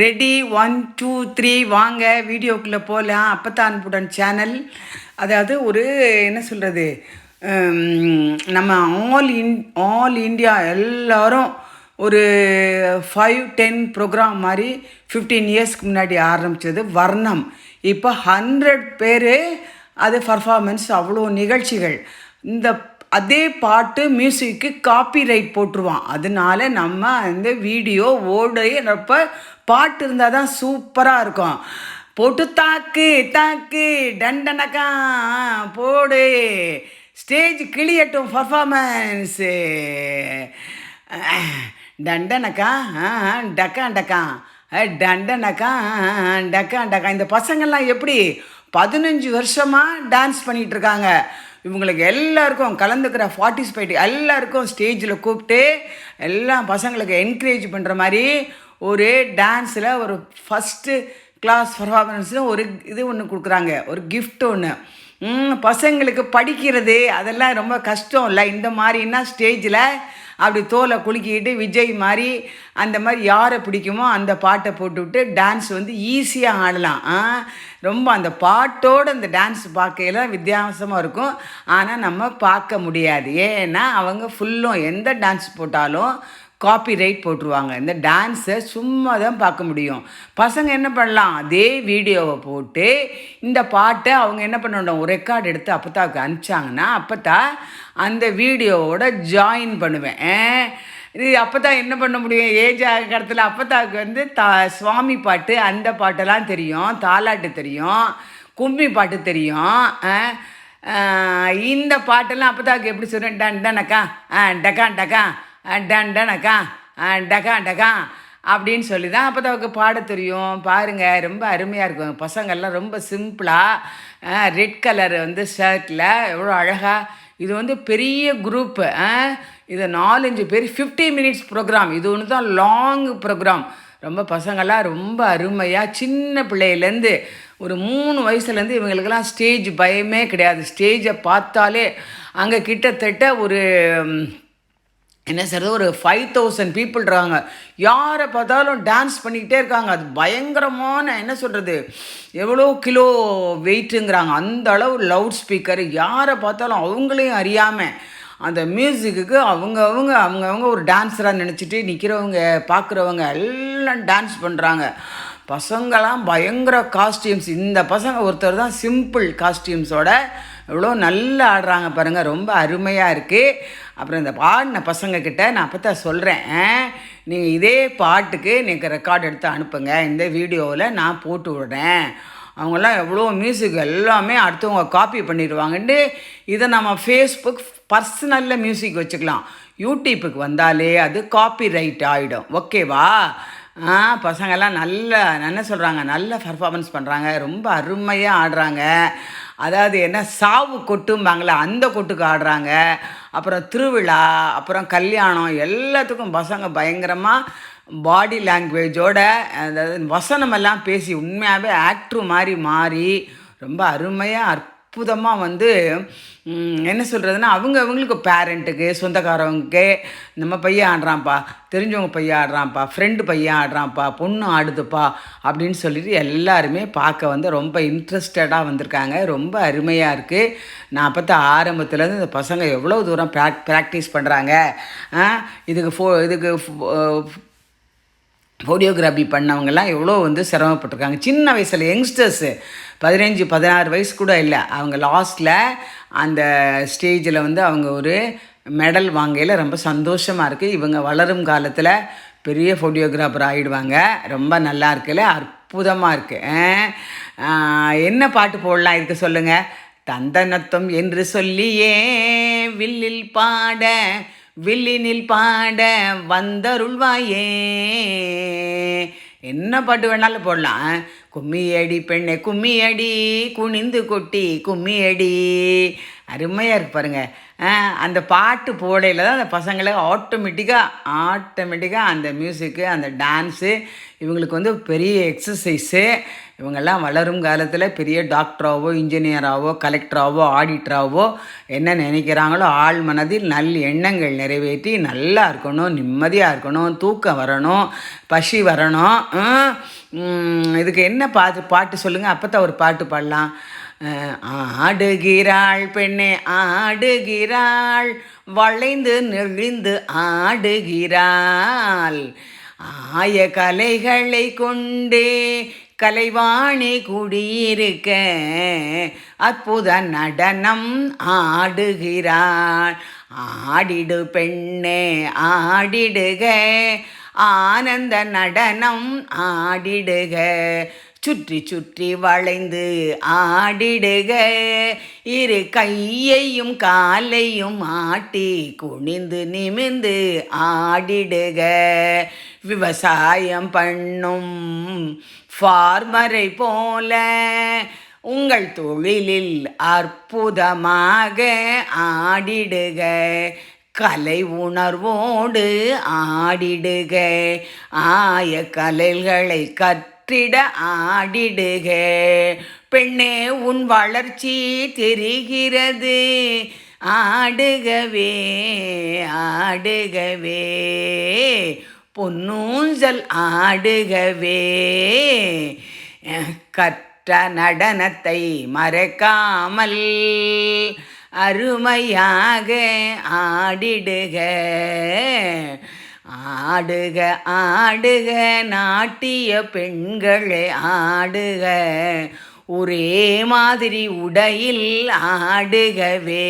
Ready one two three வாங்க வீடியோக்குள்ளே போகலாம் அப்பத்தான் அன்புடன் சேனல் அதாவது ஒரு என்ன சொல்கிறது நம்ம ஆல் இன் ஆல் இந்தியா எல்லோரும் ஒரு ஃபைவ் டென் ப்ரோக்ராம் மாதிரி ஃபிஃப்டீன் இயர்ஸ்க்கு முன்னாடி ஆரம்பித்தது வர்ணம். இப்போ ஹண்ட்ரட் பேர் அது பர்ஃபார்மன்ஸ் அவ்வளோ நிகழ்ச்சிகள். இந்த அதே பாட்டு மியூசிக்கு காப்பி ரைட் போட்டுருவான். அதனால நம்ம அந்த வீடியோ ஓடுறப்ப பாட்டு இருந்தால் தான் சூப்பராக இருக்கும். போட்டு தாக்கு தாக்கு டண்டனக்கா போடு. ஸ்டேஜ் கிளியட்டும் பர்ஃபார்மன்ஸு டண்டனக்கா டக்கா டக்கா டண்டனக்கா டக்கா டக்கா இந்த பசங்கள்லாம் எப்படி பதினஞ்சு வருஷமாக டான்ஸ் பண்ணிகிட்டு இருக்காங்க. இவங்களுக்கு எல்லாருக்கும் கலந்துக்கிற பார்ட்டிசிபேட் எல்லாருக்கும் ஸ்டேஜில் கூப்பிட்டு எல்லா பசங்களுக்கு என்கரேஜ் பண்ணுற மாதிரி ஒரு டான்ஸில் ஒரு ஃபஸ்ட்டு கிளாஸ் பர்ஃபார்மன்ஸ்னு ஒரு இது ஒன்று கொடுக்குறாங்க. ஒரு கிஃப்ட் ஒன்று பசங்களுக்கு படிக்கிறது அதெல்லாம் ரொம்ப கஷ்டம். இல்லை இந்த மாதிரின்னா ஸ்டேஜில் அப்படி தோலை குலுக்கிக்கிட்டு விஜய் மாதிரி அந்த மாதிரி யாரை பிடிக்குமோ அந்த பாட்டை போட்டுவிட்டு டான்ஸ் வந்து ஈஸியாக ஆடலாம். ரொம்ப அந்த பாட்டோடு அந்த டான்ஸ் பார்க்கையில வித்தியாசமாக இருக்கும். ஆனால் நம்ம பார்க்க முடியாது. ஏன்னா அவங்க ஃபுல்லும் எந்த டான்ஸ் போட்டாலும் காப்பி ரைட் போட்டுருவாங்க. இந்த டான்ஸை சும்மா தான் பார்க்க முடியும். பசங்க என்ன பண்ணலாம்? அதே வீடியோவை போட்டு இந்த பாட்டை அவங்க என்ன பண்ணணும்? ஒரு ரெக்கார்டு எடுத்து அப்பத்தாவுக்கு அனுப்பிச்சாங்கன்னா அப்பத்தா அந்த வீடியோவோட ஜாயின் பண்ணுவேன். இது அப்போ தான் என்ன பண்ண முடியும்? ஏஜ் ஆகிற இடத்துல தாக்கு வந்து தா சுவாமி பாட்டு அந்த பாட்டெல்லாம் தெரியும். தாலாட்டு தெரியும். கும்மி பாட்டு தெரியும். ஆ, இந்த பாட்டெல்லாம் அப்பத்தாவுக்கு எப்படி சொல்கிறேன் டன் டனக்கா ஆ டக்கா டக்கா ஆ, டன் டனக்கா அப்படின்னு சொல்லி தான் அப்போ பாட தெரியும். பாருங்கள் ரொம்ப அருமையாக இருக்கும். பசங்கள்லாம் ரொம்ப சிம்பிளாக ரெட் கலர் வந்து ஷர்ட்டில் எவ்வளோ அழகாக இது வந்து பெரிய குரூப்பு இது நாலஞ்சு பேர் ஃபிஃப்டி மினிட்ஸ் ப்ரோக்ராம் இது ஒன்று தான் லாங் ப்ரோக்ராம் ரொம்ப பசங்கள்லாம் ரொம்ப அருமையாக சின்ன பிள்ளையிலேருந்து ஒரு மூணு வயசுலேருந்து இவங்களுக்கெல்லாம் ஸ்டேஜ் பயமே கிடையாது. ஸ்டேஜை பார்த்தாலே அங்கே கிட்டத்தட்ட ஒரு என்ன சொல்கிறது ஒரு ஃபைவ் தௌசண்ட் பீப்புள் இருக்காங்க. யாரை பார்த்தாலும் டான்ஸ் பண்ணிக்கிட்டே இருக்காங்க. அது பயங்கரமான என்ன சொல்கிறது எவ்வளோ கிலோ வெயிட்டுங்கிறாங்க அந்த அளவு லவுட் ஸ்பீக்கர் யாரை பார்த்தாலும் அவங்களையும் அறியாமல் அந்த மியூசிக்குக்கு அவங்க அவங்க அவங்க அவங்க ஒரு டான்ஸராக நினச்சிட்டு நிற்கிறவங்க பார்க்குறவங்க எல்லாம் டான்ஸ் பண்ணுறாங்க பசங்களாம் பயங்கர காஸ்டியூம்ஸ் இந்த பசங்க ஒருத்தர் தான் சிம்பிள் காஸ்டியூம்ஸோட எவ்வளோ நல்லா ஆடுறாங்க பாருங்கள் ரொம்ப அருமையாக இருக்குது அப்புறம் இந்த பாடின பசங்கக்கிட்ட நான் அப்போ தான் சொல்கிறேன் நீங்கள் இதே பாட்டுக்கு நீங்கள் ரெக்கார்ட் எடுத்து அனுப்புங்க. இந்த வீடியோவில் நான் போட்டு விடுறேன். அவங்கெல்லாம் எவ்வளோ மியூசிக் எல்லாமே அடுத்தவங்க காப்பி பண்ணிடுவாங்கன்ட்டு இதை நம்ம ஃபேஸ்புக் பர்சனலில் மியூசிக் வச்சுக்கலாம். யூடியூப்புக்கு வந்தாலே அது காப்பி ரைட் ஆகிடும் ஓகேவா ஆ பசங்கெல்லாம் நல்ல என்ன சொல்கிறாங்க நல்ல பர்ஃபார்மன்ஸ் பண்ணுறாங்க ரொம்ப அருமையாக ஆடுறாங்க. அதாவது என்ன சாவு கொட்டும்பாங்களே அந்த கொட்டுக்கு ஆடுறாங்க. அப்புறம் திருவிழா அப்புறம் கல்யாணம் எல்லாத்துக்கும் பசங்க பயங்கரமாக பாடி லாங்குவேஜோட அதாவது வசனமெல்லாம் பேசி உண்மையாகவே ஆக்ட்ரு மாதிரி மாறி ரொம்ப அருமையாக அற்புதமாக வந்து என்ன சொல்கிறதுனா அவங்க அவங்களுக்கு பேரண்ட்டுக்கு சொந்தக்காரவங்களுக்கு நம்ம பையன் ஆடுறான்ப்பா தெரிஞ்சவங்க பையன் ஆடுறான்ப்பா ஃப்ரெண்டு பையன் ஆடுறான்ப்பா பொண்ணு ஆடுதுப்பா அப்படின்னு சொல்லிட்டு எல்லாருமே பார்க்க வந்து ரொம்ப இன்ட்ரெஸ்டடாக வந்திருக்காங்க. ரொம்ப அருமையாக இருக்குது நான் பார்த்தா ஆரம்பத்துலேருந்து இந்த பசங்க எவ்வளோ தூரம் ப்ராக் ப்ராக்டிஸ் பண்ணுறாங்க இதுக்கு ஃபோ இதுக்கு ஃபோ- ஃபோடியோகிராஃபி பண்ணவங்கெல்லாம் எவ்வளோ வந்து சிரமப்பட்டிருக்காங்க. சின்ன வயசில் யங்ஸ்டர்ஸு பதினஞ்சு பதினாறு வயசு கூட இல்லை. அவங்க லாஸ்ட்டில் அந்த ஸ்டேஜில் வந்து அவங்க ஒரு மெடல் வாங்கையில் ரொம்ப சந்தோஷமாக இருக்குது இவங்க வளரும் காலத்தில் பெரிய ஃபோட்டோகிராஃபர் ஆகிடுவாங்க ரொம்ப நல்லா இருக்குல்ல? அற்புதமாக இருக்குது என்ன பாட்டு போடலாம் இதுக்கு சொல்லுங்கள் தந்தனத்தம் என்று சொல்லியே வில்லில் பாட வில்லினில் பாட வந்தருள்வாயே. என்ன பாட்டு வேணாலும் போடலாம். கும்மியடி பெண்ணை கும்மியடி குனிந்து கொட்டி கும்மியடி. அருமையாக இருப்பாருங்க அந்த பாட்டு போடையில் தான் அந்த பசங்களை ஆட்டோமேட்டிக்காக ஆட்டோமேட்டிக்காக அந்த மியூசிக்கு அந்த டான்ஸு இவங்களுக்கு வந்து பெரிய எக்ஸசைஸு இவங்கெல்லாம் வளரும் காலத்தில் பெரிய டாக்டராகவோ இன்ஜினியராகவோ கலெக்டராகவோ ஆடிட்டராகவோ என்ன நினைக்கிறாங்களோ ஆள் மனதில் நல் எண்ணங்கள் நிறைவேற்றி நல்லா இருக்கணும் நிம்மதியாக இருக்கணும் தூக்கம் வரணும் பசி வரணும். இதுக்கு என்ன பாட்டு பாட்டு சொல்லுங்கள் அப்போ தான் ஒரு பாட்டு பாடலாம். ஆடுகிறாள் பெண்ணே ஆடுகிறாள். வளைந்து நெழிந்து ஆடுகிறாள். ஆய கலைகளை கொண்டே கலைவாணி குடியிருக்க அற்புத நடனம் ஆடுகிறாள். ஆடிடு பெண்ணே ஆடிடுக. ஆனந்த நடனம் ஆடிடுக. சுற்றி சுற்றி வளைந்து ஆடிடுக. இரு கையையும் காலையும் ஆட்டி குனிந்து நிமிந்து ஆடிடுக. விவசாயம் பண்ணும் ஃபார்மரை போல உங்கள் தொழிலில் அற்புதமாக ஆடிடுக. கலை உணர்வோடு ஆடிடுக. ஆய கலைகளை கற்றிட ஆடிடுக. பெண்ணே உன் வளர்ச்சி தெரிகிறது. ஆடுகவே ஆடுகவே. பொன்னூஞ்சல் ஆடுகவே. கற்ற நடனத்தை மறக்காமல் அருமையாக ஆடிடுக. ஆடுக ஆடுக நாட்டிய பெண்களே ஆடுக. ஒரே மாதிரி உடையில் ஆடுகவே.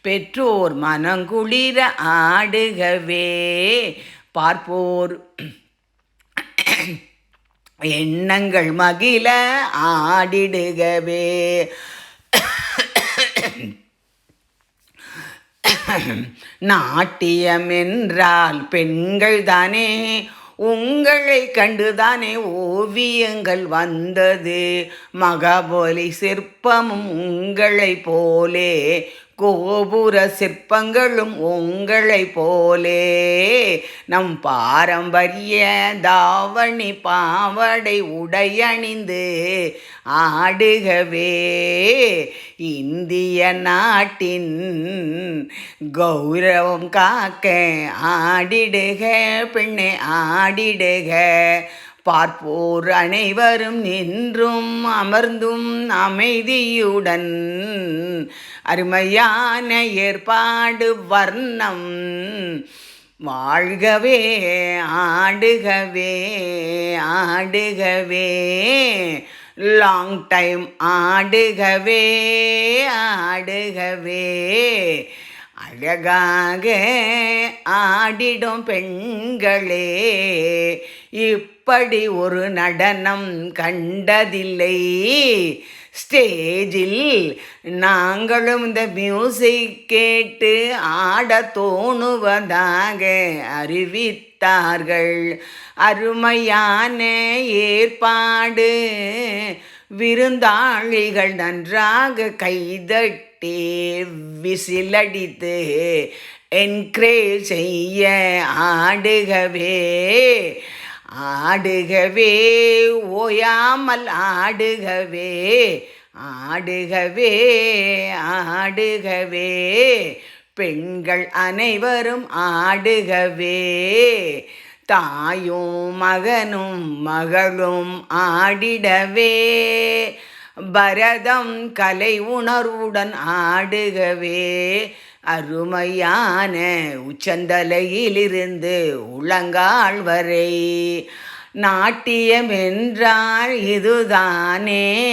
பெற்றோர் மனங்குளிர ஆடுகவே. பார்ப்போர் எண்ணங்கள் மகிழ ஆடிடுகவே. நாட்டியம் என்றால் பெண்கள் தானே உங்களை கண்டுதானே ஓவியங்கள் வந்தது. மகாபலி சிற்பமும் உங்களை போலே கோபுர சிற்பங்களும் உங்களை போலே. நம் பாரம்பரிய தாவணி பாவடை உடையணிந்து ஆடுகவே. இந்திய நாட்டின் கௌரவம் காக்க ஆடிடுக பெண்ணை ஆடிடுக. பார்ப்போர் அனைவரும் நின்றும் அமர்ந்தும் அமைதியுடன். அருமையான ஏற்பாடு வர்ணம். வாழ்கவே ஆடுகவே ஆடுகவே. Long time ஆடுகவே ஆடுகவே. அழகாக ஆடிடும் பெண்களே இப்படி ஒரு நடனம் கண்டதில்லை. ஸ்டேஜில் நாங்களும் இந்த மியூசிக் கேட்டு ஆட தோணுவதாக அறிவித்தார்கள். அருமையான ஏற்பாடு. விருந்தாளிகள் நன்றாக கைதட்டி விசிலடித்து என்கரேஜ் செய்ய ஆடுகவே ஆடுகவே ஓயாமல் ஆடுகவே ஆடுகவே ஆடுகவே பெண்கள் அனைவரும் ஆடுகவே தாயும் மகனும் மகளும் ஆடிடவே. பரதம் கலை உணர்வுடன் ஆடுகவே. அருமையான உச்சந்தலையிலிருந்து உள்ளங்கால் வரை நாட்டியம் என்றால் இதுதானே.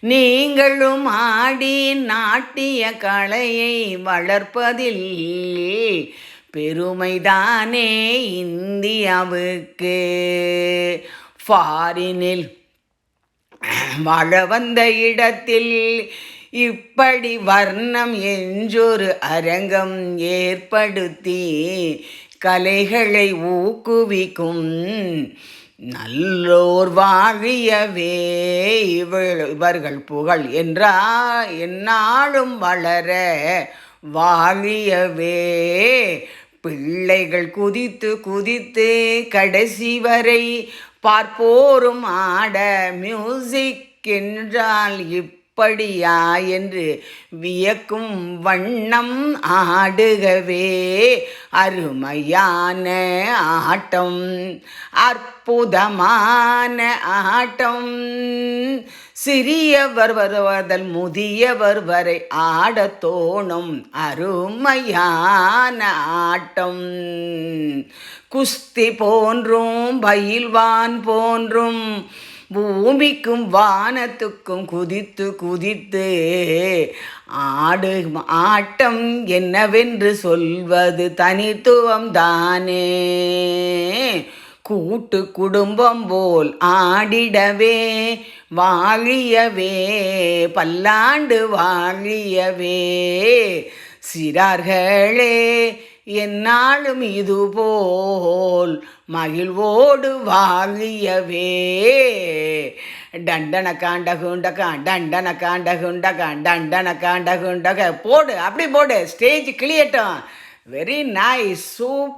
நீங்களும் ஆடி நாட்டிய கலையை வளர்ப்பதில் பெருமைதானே இந்தியாவுக்கு. ஃபாரினில் வாழ வந்த இடத்தில் இப்படி வர்ணம் என்றொரு அரங்கம் ஏற்படுத்தி கலைகளை ஊக்குவிக்கும் நல்லோர் வாழியவே இவள் இவர்கள் புகழ் என்றா என்னாலும் வளர வாழியவே. பிள்ளைகள் குதித்து குதித்து கடைசி வரை பார்ப்போரும் ஆட மியூசிக் என்றால் இப்படியா என்று வியக்கும் வண்ணம் ஆடுகவே அருமையான ஆட்டம் அற்புதமான ஆட்டம். சிறியவர் வருவதல் முதியவர் வரை ஆடத் தோணும் அருமையான ஆட்டம். குஸ்தி போன்றும் பயில்வான் போன்றும் பூமிக்கும் வானத்துக்கும் குதித்து குதித்து. ஆடு ஆட்டம் என்னவென்று சொல்வது தனித்துவம் தானே. கூட்டு குடும்பம் போல் ஆடிடவே வாழியவே பல்லாண்டு வாழியவே. சிறார்களே என்னாலும் இதுபோல் மகிழ்வோடு வாழியவே. டண்டன காண்ட குண்டகா டண்டன காண்ட குண்டகா டண்டன காண்ட குண்டக. போடு அப்படி போடு. ஸ்டேஜ் கிளியட்டும் வெரி நைஸ் சூப்பர்